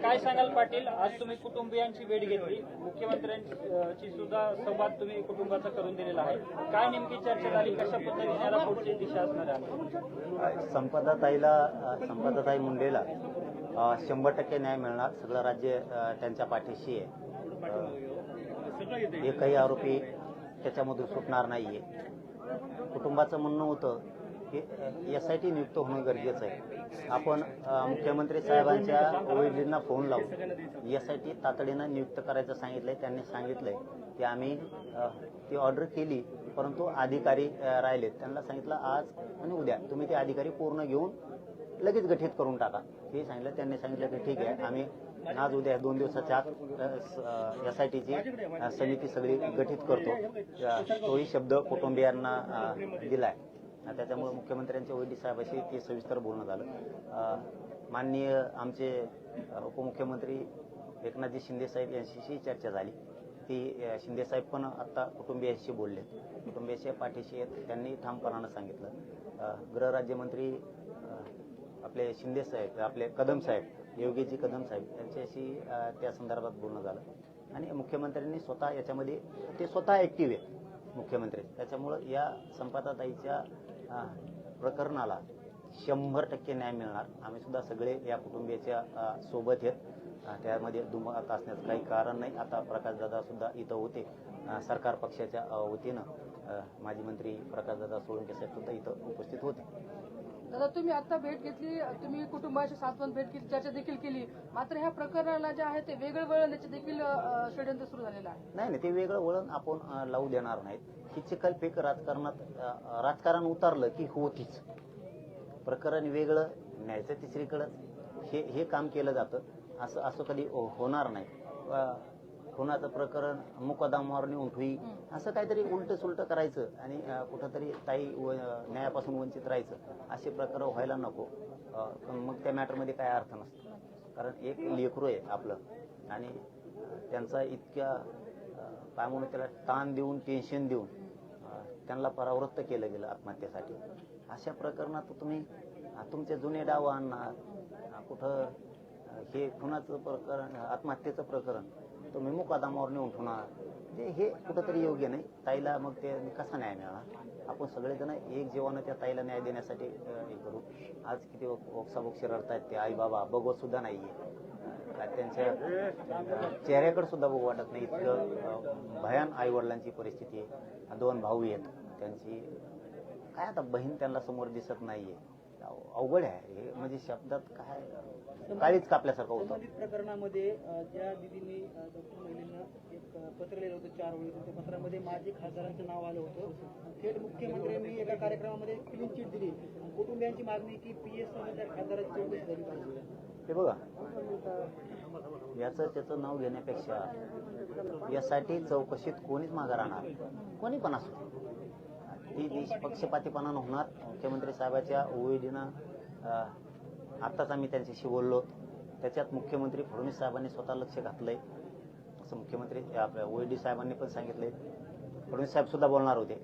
काय सांगाल पाटील? आज तुम्ही कुटुंबियांची भेट घेतली. मुख्यमंत्र्यांची सुद्धा संवाद तुम्ही कुटुंबाचा करून दिलेला आहे. काय नेमकी चर्चा झाली कशा पद्धतीने याला पुढची दिशा असणार आहे? संपदाताईला संपदाताई मुंडेला शंभर टक्के न्याय मिळणार. सगळं राज्य त्यांच्या पाठीशी आहे. एकही आरोपी त्याच्यामधून सुटणार नाहीये. कुटुंबाचं म्हणणं होतं की एस आय टी नियुक्त होणं गरजेचं आहे. आपण मुख्यमंत्री साहेबांच्या ओएडींना फोन लावून एस आय टी तातडीनं नियुक्त करायचं सांगितलंय त्यांनी सांगितलंय. की आम्ही ती ऑर्डर केली परंतु अधिकारी राहिलेत. त्यांना सांगितलं आज आणि उद्या तुम्ही ते अधिकारी पूर्ण घेऊन लगेच गठीत करून टाका. हे सांगितलं त्यांनी सांगितलं की ठीक आहे आम्ही आज उद्या दोन दिवसाच्या आत एस आय टीची समिती सगळी गठीत करतो. तोही शब्द कुटुंबियांना दिलाय. त्याच्यामुळे मुख्यमंत्र्यांच्या वैद्य साहेबाशी ते सविस्तर बोलणं झालं. माननीय आमचे उपमुख्यमंत्री एकनाथजी शिंदे साहेब यांच्याशी चर्चा झाली. ती शिंदेसाहेब शिंदे साहेब पण आता कुटुंबियांशी बोलले. कुटुंबियांशी पाठीशी आहेत त्यांनी ठामपणानं सांगितलं. गृहराज्यमंत्री आपले शिंदे साहेब आपले कदम साहेब योगीजी कदम साहेब यांच्याशी त्या संदर्भात बोलणं झालं. आणि मुख्यमंत्र्यांनी स्वतः याच्यामध्ये ते स्वतः ऍक्टिव्ह आहेत. मुख्यमंत्री त्याच्यामुळं या संपादाताईच्या प्रकरणाला शंभर टक्के न्याय मिळणार. आम्ही सुद्धा सगळे या कुटुंबियाच्या सोबत आहेत. त्यामध्ये दुमत असण्याचं काही कारण नाही. आता प्रकाशदादा सुद्धा इथं होते. सरकार पक्षाच्या वतीनं माजी मंत्री प्रकाशदादा सोळंके साहेब सुद्धा इथं उपस्थित होते. दादा तुम्ही आता भेट घेतली तुम्ही कुटुंबाशी सातवन भेट घेतली चर्चा देखील केली. मात्र ह्या प्रकरणाला जे आहे ते वेगळं वळण याचे देखील षडयंत्र सुरू झालेलं आहे. नाही नाही ते वेगळं वळण आपण लावू देणार नाहीत. ही चिखलफेक राजकारणात राजकारण उतरलं की होतीच. प्रकरण वेगळं न्यायचं तिसरीकडं. हे हे काम केलं जातं. असं असं कधी हो, होणार नाही. खुनाचं प्रकरण मुकदमावर नेऊन ठुई असं काहीतरी उलट सुलट करायचं आणि कुठंतरी ताई व न्यायापासून वंचित राहायचं असे प्रकार व्हायला नको. मग त्या मॅटरमध्ये काय अर्थ नसतो. कारण एक लेकरू आहे आपलं आणि त्यांचा इतक्या काय म्हणू त्याला ताण देऊन टेन्शन देऊन त्यांना परावृत्त केलं गेलं आत्महत्येसाठी. अशा प्रकरणात तुम्ही तुमचे जुने डाव आणणार. कुठं हे खुनाचं प्रकरण आत्महत्येचं प्रकरण तुम्ही मुकादामावर नेऊन ठेवणार. म्हणजे हे कुठंतरी योग्य नाही. ताईला मग ते कसा न्याय मिळणार? आपण सगळेजण एक जीवानं त्या ताईला न्याय देण्यासाठी हे करू. आज किती ओक्साबोक्षी रडतायत ते आई बाबा बघवत सुद्धा नाहीये. त्यांच्या चेहऱ्याकडे सुद्धा बघू वाटत नाही. इतकं भयान आई वडिलांची परिस्थिती आहे. दोन भाऊ आहेत. त्यांची काय आता बहीण त्यांना समोर दिसत नाहीये. अवघड आहे हे. म्हणजे शब्दात काय काळीच कापल्यासारखं होतं. संबंधित प्रकरणामध्ये अ, ज्या दिदींनी अ, डॉक्टर महिलेंना एक अ, पत्र लिहिलं होतं चार वेळी त्या पत्रामध्ये माजी खासदारांचं नाव आलं होतं. थेट मुख्यमंत्र्यांनी एका कार्यक्रमामध्ये क्लीन चिट दिली. कुटुंबियांची मागणी की पी एस त्या खासदाराची चौकशी झाली पाहिजे. हे बघा. याचं त्याचं नाव घेण्यापेक्षा यासाठी चौकशीत कोणीच मागं राहणार कोणी पण असो. ती ती पक्षपातीपणानं होणार. मुख्यमंत्री साहेबाच्या ओएडीनं आत्ताच आम्ही त्यांच्याशी बोललो. त्याच्यात मुख्यमंत्री फडणवीस साहेबांनी स्वतः लक्ष घातलंय. असं मुख्यमंत्री आपल्या ओएडी साहेबांनी पण सांगितलंय. फडणवीस साहेब सुद्धा बोलणार होते.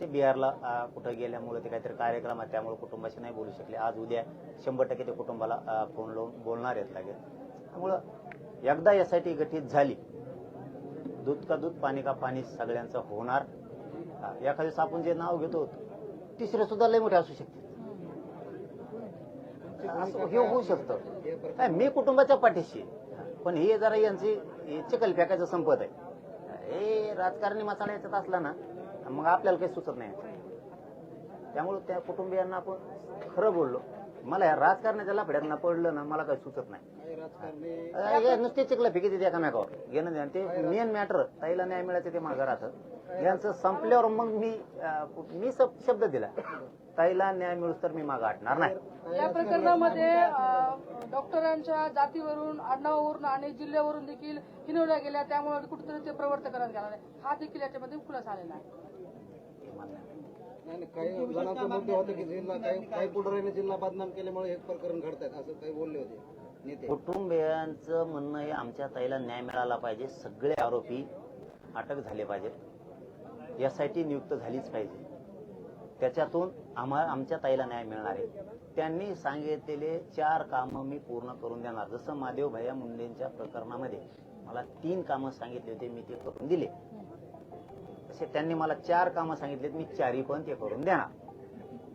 ते बिहारला कुठं गेल्यामुळे ते काहीतरी कार्यक्रम आहे त्यामुळे कुटुंबाशी नाही बोलू शकले. आज उद्या शंभर टक्के ते कुटुंबाला फोन लावून बोलणार आहेत लागेल. त्यामुळं एकदा यासाठी गठीत झाली. दूध का दूध पाणी का पाणी सगळ्यांचं होणार. हा, एखाद्या आपण जे नाव घेतो तिसरे सुद्धा लय मोठे असू शकते. असं हे होऊ शकतं. काय मी कुटुंबाच्या पाठीशी पण हे जरा यांची चिकल चिखल फेकायचं संपत आहे. हे राजकारणी मसाला याच्यात असला ना मग आपल्याला काही सुचत नाही. त्यामुळे त्या कुटुंबियांना आपण खरं बोललो. मला या राजकारणाच्या लाफड्यात पडलं ना मला काही सुचत नाही. नुसते चिखलं फेकी देते एकामेकावर घेणं देणं ते मेन मॅटर ताईला न्याय मिळायचं ते मागं राहतं. यांचं संपल्यावर मग मी मी शब्द दिला. ताईला न्याय मिळूस तर मी मागं हटणार नाही. या प्रकरणामध्ये डॉक्टरांच्या जातीवरून आडनावावरून आणि जिल्ह्यावरून देखील हिनवल्या गेल्या. त्यामुळे कुठेतरी ते प्रवर्त करण्यात गेला आहे. हा देखील याच्यामध्ये खुलासा आलेला आहे. नाही नाही, काही जणांचा मुद्दे होते की जिल्हा काही काही पुढाऱ्यांनी जिल्हा बदनाम केल्यामुळे हे प्रकरण घडतात असं काही बोलले होते नेते. कुटुंबियांचं म्हणणं हे आमच्या ताईला न्याय मिळाला पाहिजे सगळे आरोपी अटक झाले पाहिजेत. टी नियुक्त झालीच पाहिजे. त्याच्यातून आम्हा आमच्या ताईला न्याय मिळणार आहे. त्यांनी सांगितलेले चार कामं मी पूर्ण करून देणार. जसं महादेव भैया मुंडेंच्या प्रकरणामध्ये मला तीन कामं सांगितले होते मी ते करून दिले. तसे त्यांनी मला चार कामं सांगितलेत मी चारही पण ते करून देणार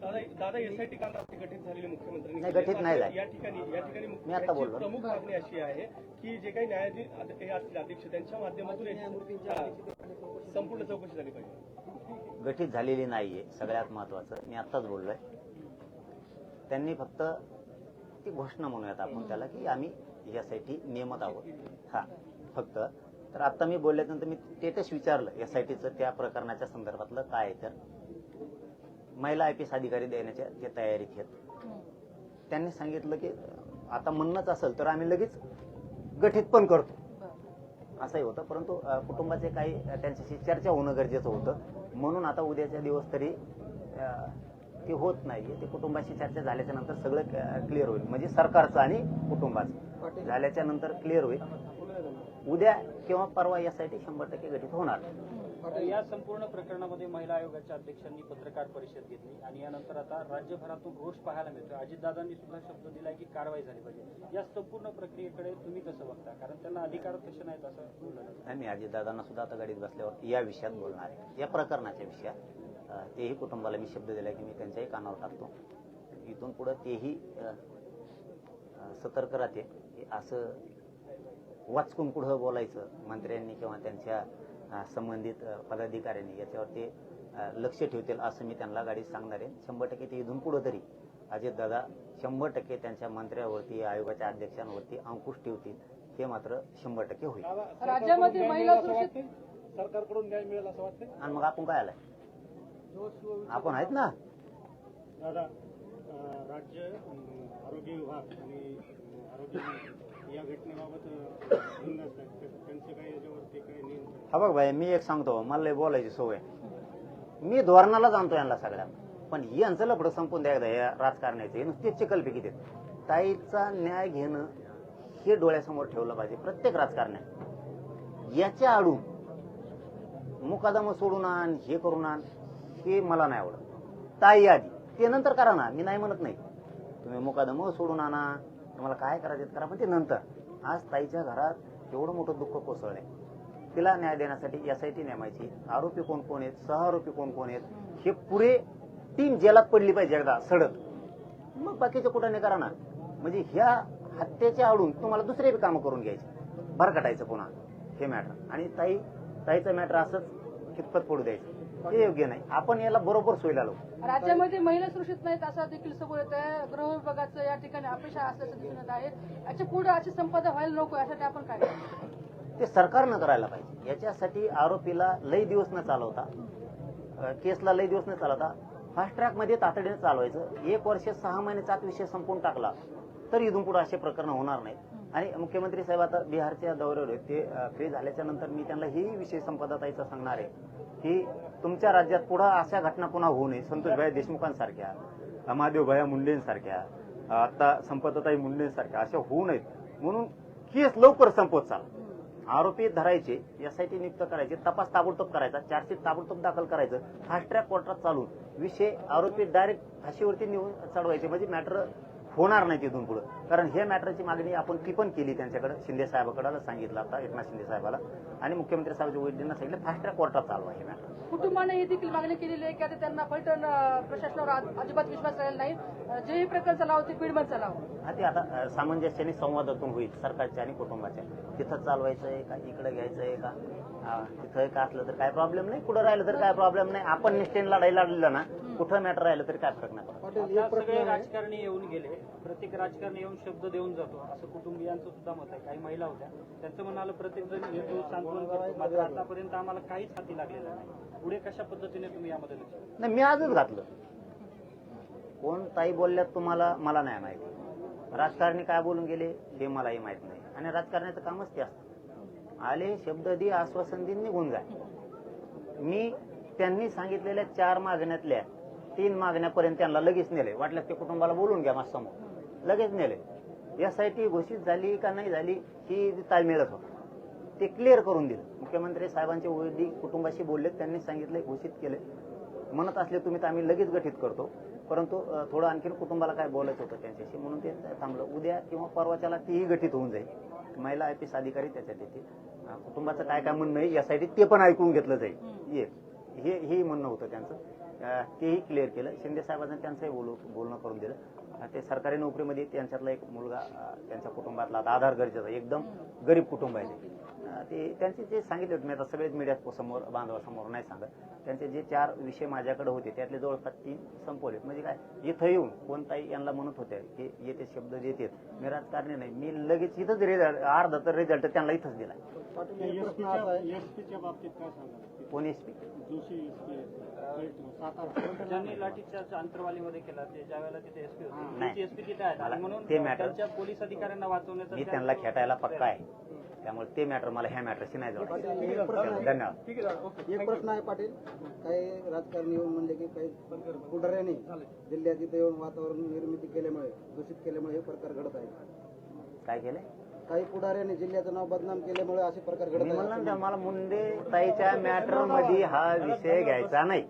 दादा दादा एसआयटी काल रात्री गठीत झालेली मुख्यमंत्र्यांनी नाही, केली. गठीत नाही झाली. या ठिकाणी या ठिकाणी मी आता बोललो. प्रमुख मागणी अशी आहे की जे काही न्यायाधीश हे असतील अध्यक्ष त्यांच्या माध्यमातून संपूर्ण चौकशी झाली पाहिजे गठीत झालेली नाहीये सगळ्यात महत्वाचं मी आत्ताच बोललोय त्यांनी फक्त ती घोषणा म्हणूयात आपण त्याला की आम्ही यासाठी नियमत आहोत हा फक्त तर आता मी बोलल्यानंतर मी स्टेटस विचारलं एसआयटीचं त्या प्रकरणाच्या संदर्भातलं काय आहे तर? महिला आय पी एस अधिकारी देण्याच्या ते तयारीत आहेत. त्यांनी सांगितलं की आता म्हणणंच असेल तर आम्ही लगेच गठीत पण करतो. असंही होतं परंतु कुटुंबाचे काही त्यांच्याशी चर्चा होणं गरजेचं होतं. म्हणून आता उद्याच्या दिवस तरी ते होत नाहीये. ते कुटुंबाशी चर्चा झाल्याच्यानंतर सगळं क्लिअर होईल. म्हणजे सरकारचं आणि कुटुंबाचं. झाल्याच्यानंतर क्लिअर होईल. उद्या किंवा परवा यासाठी शंभर टक्के गठीत होणार. या संपूर्ण प्रकरणामध्ये महिला आयोगाच्या अध्यक्षांनी पत्रकार परिषद घेतली आणि यानंतर आता राज्यभरातून रोष पाहायला मिळतो अजितदादांनी सुद्धा शब्द दिलाय की कारवाई झाली पाहिजे. या संपूर्ण प्रक्रियेकडे तुम्ही कसं बघता? कारण त्यांना अधिकार तसे नाहीत असं बोललं मी अजितदादांना सुद्धा आता गाडीत बसल्यावर या विषयात बोलणार आहे. या प्रकरणाच्या विषयात तेही कुटुंबाला मी शब्द दिला की मी त्यांच्याही कानावर टाकतो. इथून पुढे तेही सतर्क राहते असं वाचकून पुढं बोलायचं? मंत्र्यांनी किंवा त्यांच्या संबंधित पदाधिकाऱ्यांनी याच्यावर ते अ, लक्ष ठेवतील असं मी त्यांना गाडीत सांगणार आहे. शंभर टक्के ते इथून पुढं तरी अजितदादा शंभर टक्के त्यांच्या मंत्र्यावरती आयोगाच्या अध्यक्षांवरती अंकुश ठेवतील. हे मात्र शंभर टक्के होईल. राज्यामध्ये महिला सुरक्षित सरकारकडून न्याय मिळेल असं वाटतं आणि मग आपण काय आलाय? आपण आहेत ना? दादा राज्य आरोग्य विभाग आणि आरोग्य हा बघ भाई मी एक सांगतो मला लय बोलायची सवय. मी धोरणाला जाणतो यांना सगळ्या पण यांचं लपडं संपून द्या एकदा या राजकारण्याचे नुसते चिकलपिकी देत ताईचा न्याय घेणं हे डोळ्यासमोर ठेवलं पाहिजे प्रत्येक राजकारण्या. याच्या आडून मुकादम सोडून आण हे करून आण हे मला नाही आवडत. ताई आधी. ते नंतर करा ना मी नाही म्हणत नाही. तुम्ही मुकादम सोडून आणा. तुम्हाला काय करायचं करा. पण ते नंतर. आज ताईच्या घरात एवढं मोठं दुःख कोसळलंय. तिला न्याय देण्यासाठी एस आय टी नेमायची. आरोपी कोण कोण आहेत? सह आरोपी कोण कोण आहेत? हे पुरे टीम जेलात पडली पाहिजे एकदा सडक. मग बाकीचे कुठं नाही करा ना म्हणजे ह्या हत्येच्या आडून तुम्हाला दुसरे बी कामं करून घ्यायचे. भरकटायचं पुन्हा. हे मॅटर आणि ताई ताईचं मॅटर असंच कितपत पडू द्यायचं. हे योग्य नाही. आपण याला बरोबर सोयला लावू. राज्यामध्ये महिला सुरक्षित नाहीत असं देखील समोर येत आहे गृह विभागाचं या ठिकाणी अपेक्षा असल्याचं दिसून येत आहे. याच्यापुढे अशी संपदा व्हायला नको यासाठी आपण काय? ते सरकारनं करायला पाहिजे. याच्यासाठी आरोपीला लई दिवस न चालवता केसला लई दिवस न चालवता फास्ट ट्रॅकमध्ये तातडीने चालवायचं. एक वर्ष सहा महिन्याचा विषय संपून टाकला तर इथून पुढे असे प्रकरण होणार नाहीत. आणि मुख्यमंत्री साहेब आता बिहारच्या दौऱ्यावर आहेत. ते फ्री झाल्याच्यानंतर मी त्यांना ही विषय संपदाताईचा सांगणार आहे की तुमच्या राज्यात पुढे अशा घटना पुन्हा होऊ नये. संतोषभाई देशमुखांसारख्या महादेवभाया मुंडेंसारख्या आता संपदाताई मुंडेंसारख्या अशा होऊ नयेत. म्हणून केस लवकर संपत चाल. आरोपी धरायचे एसआयटी नियुक्त करायचे तपास ताबडतोब करायचा चार्जशीट ताबडतोब दाखल करायचं फास्ट ट्रॅक कोर्टात चालून विषय आरोपी डायरेक्ट फाशीवरती नेऊन चढवायचे. म्हणजे मॅटर होणार नाही तिथून पुढे. कारण हे मॅटरची मागणी आपण ती पण केली त्यांच्याकडे. शिंदे साहेबाकडे सांगितलं आता एकनाथ शिंदे साहेबाला. आणि मुख्यमंत्री साहेबांच्या वैद्यांना सांगितलं फास्ट ट्रॅक कोर्टात चालवा हे मॅटर. कुटुंबाने ही देखील मागणी केलेली आहे की आता त्यांना फलटण अं, प्रशासनावर अजिबात विश्वास राहिला नाही. अं, जेही प्रकरण चालावं ते बीडमध्ये चालावं. हा ते आता सामंजस्याने संवादातून होईल सरकारच्या आणि कुटुंबाच्या. तिथं चालवायचं आहे का इकडे घ्यायचं आहे का? हा, तिथं का असलं तर काय प्रॉब्लेम नाही. कुठं राहिलं तर काय प्रॉब्लेम नाही. आपण निष्ठेने लढाई लढलं ना कुठं मॅटर राहिलं तरी काय फरक नाही पडत. आता सगळे राजकारणी येऊन गेले. प्रत्येक राजकारणी येऊन शब्द देऊन जातो. असं कुटुंबियांचं सुद्धा मत आहे. काही महिला होत्या. त्यांचं म्हणालं प्रत्येक जण येतो सांत्वन करतो. मात्र आतापर्यंत आम्हाला काहीच हाती लागलेलं नाही. पुढे कशा पद्धतीने तुम्ही यामध्ये लक्ष द्याल? नाही मी आजच घातलं. कोण ताई बोलल्यात तुम्हाला मला नाही माहिती. राजकारणी काय बोलून गेले हे मलाही माहीत नाही. आणि राजकारण्याचं कामच ते असतं. आले शब्द दे आश्वासन दिन निघून जा. मी त्यांनी सांगितलेल्या चार मागण्यातल्या तीन मागण्यापर्यंत त्यांना लगेच नेले. वाटल्यास ते कुटुंबाला बोलून घ्या माझ समोर लगेच नेले. यासाठी घोषित झाली का नाही झाली ही ताळमेळच होता. ते क्लिअर करून दिलं. मुख्यमंत्री साहेबांचे वैदिक कुटुंबाशी बोलले त्यांनी सांगितले घोषित केले. म्हणत असले तुम्ही तर आम्ही लगेच गठीत करतो. परंतु थोडं आणखीन कुटुंबाला काय बोलायचं होतं त्यांच्याशी म्हणून ते थांबलं. उद्या किंवा परवाच्याला तीही गठीत होऊन जाईल. महिला आय पी एस अधिकारी त्याच्यात येतील कुटुंबाचं काय काय म्हणणं आहे यासाठी ते पण ऐकून घेतलं जाईल. एक हे हेही म्हणणं होतं त्यांचं. तेही क्लिअर केलं. शिंदे साहेबांनी त्यांचंही बोल बोलणं करून दिलं. ते सरकारी नोकरीमध्ये त्यांच्यातला एक मुलगा त्यांच्या कुटुंबातला आता आधार गरजेचा एकदम गरीब कुटुंब आहे ते. ते त्यांचे जे सांगितले होते मी आता सगळेच मीडियात समोर बांधवासमोर नाही सांगत. त्यांचे जे चार विषय माझ्याकडे होते त्यातले जवळपास तीन संपवले म्हणजे काय इथं येऊन कोणताही यांना म्हणत होते की येते शब्द येतात मी राजकारणी नाही. मी लगेच इथंच रिझल्ट अर्धा तर रिझल्ट त्यांना इथंच दिला. पाटील एक प्रश्न असा आहे एसपीच्या बाबतीत काय सांगाल कोण एस पी जोशी ज्यांनी लाठीचार्ज अंतरवालीमध्ये केला ते ज्या वेळेला तिथे एसपी होते. नाही. एसपी तिथे आहेत आणि मला म्हणून ते matter- त्यांच्या पोलीस अधिकाऱ्यांना वाचवण्याचा मी त्या- त्यांना खेटायला पक्का आहे. त्यामुळे ते मॅटर मला ह्या मॅटरशी नाही जोडायचं धन्यवाद. एक प्रश्न आहे पाटील. काही राजकारणी येऊन म्हणजे की काही पुढाऱ्यांनी जिल्ह्यात इथे येऊन वातावरण निर्मिती केल्यामुळे दूषित केल्यामुळे हे प्रकार घडत आहे काय केलंय काही पुढाऱ्यांनी जिल्ह्याचं नाव बदनाम केल्यामुळे असे प्रकार घडत मला मुंडे ताईच्या मॅटरमध्ये हा विषय घ्यायचा नाही.